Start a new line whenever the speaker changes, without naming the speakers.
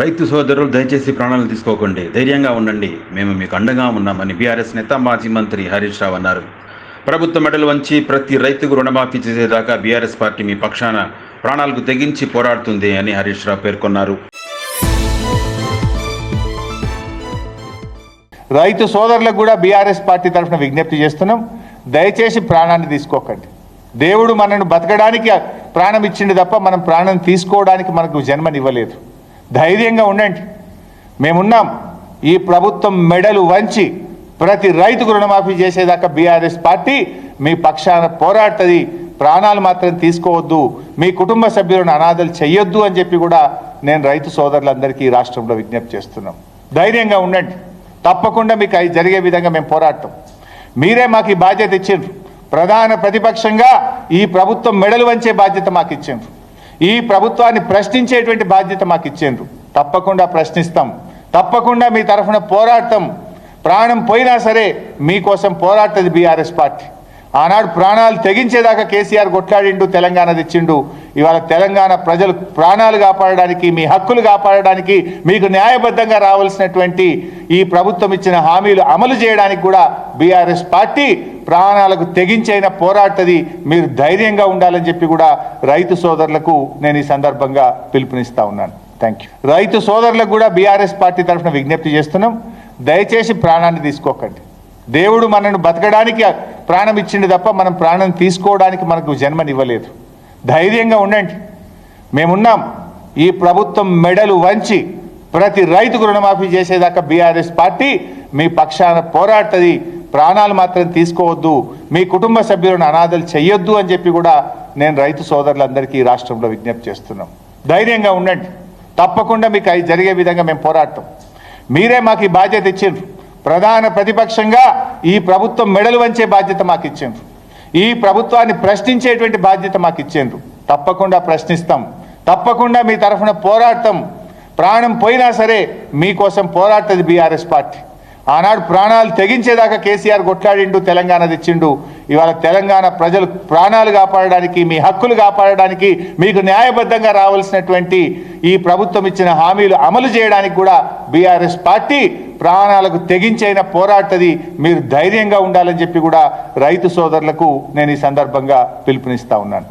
రైతు సోదరులు దయచేసి ప్రాణాలు తీసుకోకండి. ధైర్యంగా ఉండండి. మేము మీకు అండగా ఉన్నామని బీఆర్ఎస్ నేత మాజీ మంత్రి హరీష్ రావు అన్నారు. ప్రభుత్వ మెడలు వంచి ప్రతి రైతుకు రుణమాఫీ చేసేదాకా బీఆర్ఎస్ పార్టీ మీ పక్షాన ప్రాణాలకు తెగించి పోరాడుతుంది అని హరీష్ రావు పేర్కొన్నారు.
రైతు సోదరులకు కూడా బీఆర్ఎస్ పార్టీ తరఫున విజ్ఞప్తి చేస్తున్నాం. దయచేసి ప్రాణాన్ని తీసుకోకండి. దేవుడు మనను బతకడానికి ప్రాణం ఇచ్చిండు తప్ప మనం ప్రాణం తీసుకోవడానికి మనకు జన్మనివ్వలేదు. ధైర్యంగా ఉండండి. మేమున్నాం. ఈ ప్రభుత్వం మెడలు వంచి ప్రతి రైతుకు రుణమాఫీ చేసేదాకా బీఆర్ఎస్ పార్టీ మీ పక్షాన పోరాడుతుంది. ప్రాణాలు మాత్రం తీసుకోవద్దు. మీ కుటుంబ సభ్యులను అనాథలు చెయ్యొద్దు అని చెప్పి కూడా నేను రైతు సోదరులందరికీ ఈ రాష్ట్రంలో విజ్ఞప్తి చేస్తున్నాం. ధైర్యంగా ఉండండి. తప్పకుండా మీకు అది జరిగే విధంగా మేము పోరాటం మీరే మాకు ఈ బాధ్యత ఇచ్చిండ్రు. ప్రధాన ప్రతిపక్షంగా ఈ ప్రభుత్వం మెడలు వంచే బాధ్యత మాకు ఇచ్చిండ్రు. ఈ ప్రభుత్వాన్ని ప్రశ్నించేటువంటి బాధ్యత మాకు ఇచ్చిండ్రు తప్పకుండా ప్రశ్నిస్తాం. తప్పకుండా మీ తరఫున పోరాడతాం. ప్రాణం పోయినా సరే మీకోసం పోరాడుతుంది బీఆర్ఎస్ పార్టీ. ఆనాడు ప్రాణాలు తెగించేదాకా కేసీఆర్ కొట్లాడిండు తెలంగాణ తెచ్చిండు. ఇవాళ తెలంగాణ ప్రజలు ప్రాణాలు కాపాడడానికి మీ హక్కులు కాపాడడానికి మీకు న్యాయబద్ధంగా రావాల్సినటువంటి ఈ ప్రభుత్వం ఇచ్చిన హామీలు అమలు చేయడానికి కూడా బీఆర్ఎస్ పార్టీ ప్రాణాలకు తెగించైన పోరాడుతుంది మీరు ధైర్యంగా ఉండాలని చెప్పి కూడా రైతు సోదరులకు నేను ఈ సందర్భంగా పిలుపునిస్తా ఉన్నాను. థ్యాంక్ యూ రైతు సోదరులకు కూడా బీఆర్ఎస్ పార్టీ తరఫున విజ్ఞప్తి చేస్తున్నాం. దయచేసి ప్రాణాన్ని తీసుకోకండి. దేవుడు మనను బతకడానికి ప్రాణం ఇచ్చిండు తప్ప మనం ప్రాణం తీసుకోవడానికి మనకు జన్మనివ్వలేదు. ధైర్యంగా ఉండండి. మేమున్నాం. ఈ ప్రభుత్వం మెడలు వంచి ప్రతి రైతుకు రుణమాఫీ చేసేదాకా బీఆర్ఎస్ పార్టీ మీ పక్షాన పోరాడుతుంది. ప్రాణాలు మాత్రం తీసుకోవద్దు మీ కుటుంబ సభ్యులను అనాథలు చేయొద్దు అని చెప్పి కూడా నేను రైతు సోదరులందరికీ ఈ రాష్ట్రంలో విజ్ఞప్తి చేస్తున్నాం. ధైర్యంగా ఉండండి. తప్పకుండా మీకు అవి జరిగే విధంగా మేము పోరాడతాం. మీరే మాకు ఈ బాధ్యత ఇచ్చిండ్రు. ప్రధాన ప్రతిపక్షంగా ఈ ప్రభుత్వం మెడలు వంచే బాధ్యత మాకు ఇచ్చిండ్రు. ఈ ప్రభుత్వాన్ని ప్రశ్నించేటువంటి బాధ్యత మాకు ఇచ్చిండ్రు. తప్పకుండా ప్రశ్నిస్తాం. తప్పకుండా మీ తరఫున పోరాడతాం. ప్రాణం పోయినా సరే మీకోసం పోరాడుతుంది బీఆర్ఎస్ పార్టీ. ఆనాడు ప్రాణాలు తెగించేదాకా కేసీఆర్ కొట్లాడిండు తెలంగాణ తెచ్చిండు. ఇవాళ తెలంగాణ ప్రజలు ప్రాణాలు కాపాడడానికి మీ హక్కులు కాపాడడానికి మీకు న్యాయబద్ధంగా రావాల్సినటువంటి ఈ ప్రభుత్వం ఇచ్చిన హామీలు అమలు చేయడానికి కూడా బీఆర్ఎస్ పార్టీ ప్రాణాలకు తెగించైన పోరాటది మీరు ధైర్యంగా ఉండాలని చెప్పి కూడా రైతు సోదరులకు నేను ఈ సందర్భంగా పిలుపునిస్తా ఉన్నాను.